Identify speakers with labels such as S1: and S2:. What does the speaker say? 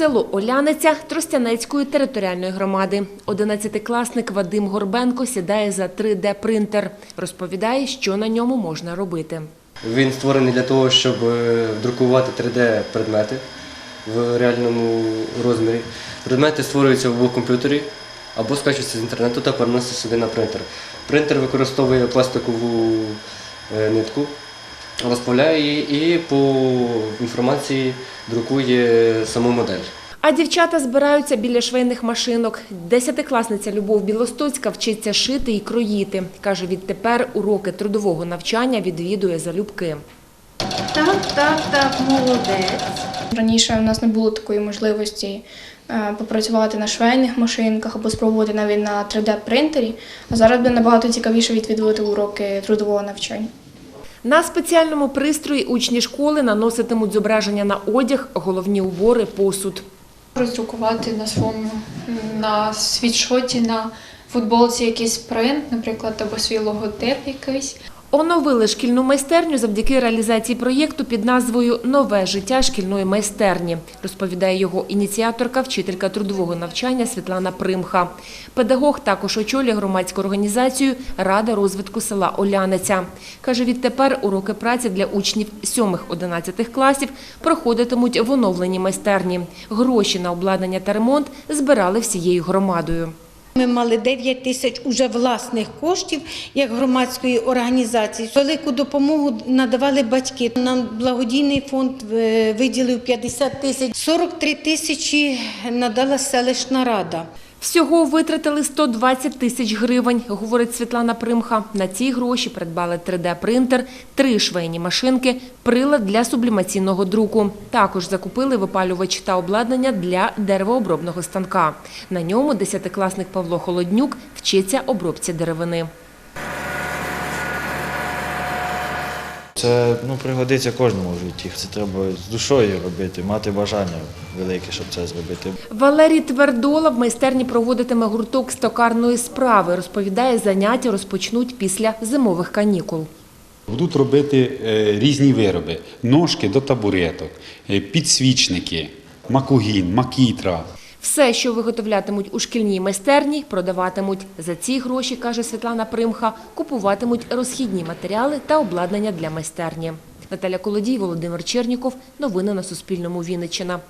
S1: Село Оляниця Тростянецької територіальної громади. Одинадцятикласник Вадим Горбенко сідає за 3D-принтер. Розповідає, що на ньому можна робити.
S2: Він створений для того, щоб е, друкувати 3D-предмети в реальному розмірі. Предмети створюються в комп'ютері або скачуються з інтернету та переносяться сюди на принтер. Принтер використовує пластикову е, нитку, розправляє її і по інформації друкує саму модель.
S1: А дівчата збираються біля швейних машинок. Десятикласниця Любов Білостоцька вчиться шити і кроїти. Каже, відтепер уроки трудового навчання відвідує залюбки.
S3: Так, так, так, молодець.
S4: Раніше у нас не було такої можливості е, попрацювати на швейних машинках або спробувати навіть на 3D-принтері, а зараз буде набагато цікавіше відвідувати уроки трудового навчання.
S1: На спеціальному пристрої учні школи наноситимуть зображення на одяг, головні убори, посуд.
S5: роздрукувати на своєму на світшоті, на футболці якийсь принт, наприклад, або свій логотип якийсь.
S1: Оновили шкільну майстерню завдяки реалізації проєкту під назвою Нове життя шкільної майстерні, розповідає його ініціаторка, вчителька трудового навчання Світлана Примха. Педагог також очолює громадську організацію Рада розвитку села Оляниця. Каже, відтепер уроки праці для учнів 7-11 класів проходитимуть в оновленій майстерні. Гроші на обладнання та ремонт збирали всією громадою.
S3: Ми мали 9 тисяч уже власних коштів як громадської організації. Велику допомогу надавали батьки. Нам благодійний фонд е, виділив 50 тисяч. 43 тисячі надала селищна рада.
S1: Всього витратили 120 тисяч гривень, говорить Світлана Примха. На ці гроші придбали 3D-принтер, три швейні машинки, прилад для сублімаційного друку. Також закупили випалювач та обладнання для деревообробного станка. На ньому десятикласник Павло Холоднюк вчиться обробці деревини.
S6: Це ну, пригодиться кожному в житті. Це треба з душою робити, мати бажання велике, щоб це зробити.
S1: Валерій Твердола в майстерні проводитиме гурток з токарної справи. Розповідає, заняття розпочнуть після зимових канікул.
S7: Будуть робити е, різні вироби: ножки до табуреток, е, підсвічники, макугін, макітра.
S1: Все, що виготовлятимуть у шкільній майстерні, продаватимуть. За ці гроші, каже Світлана Примха, купуватимуть розхідні матеріали та обладнання для майстерні. Наталя Колодій, Володимир Черніков. Новини на Суспільному. Вінниччина.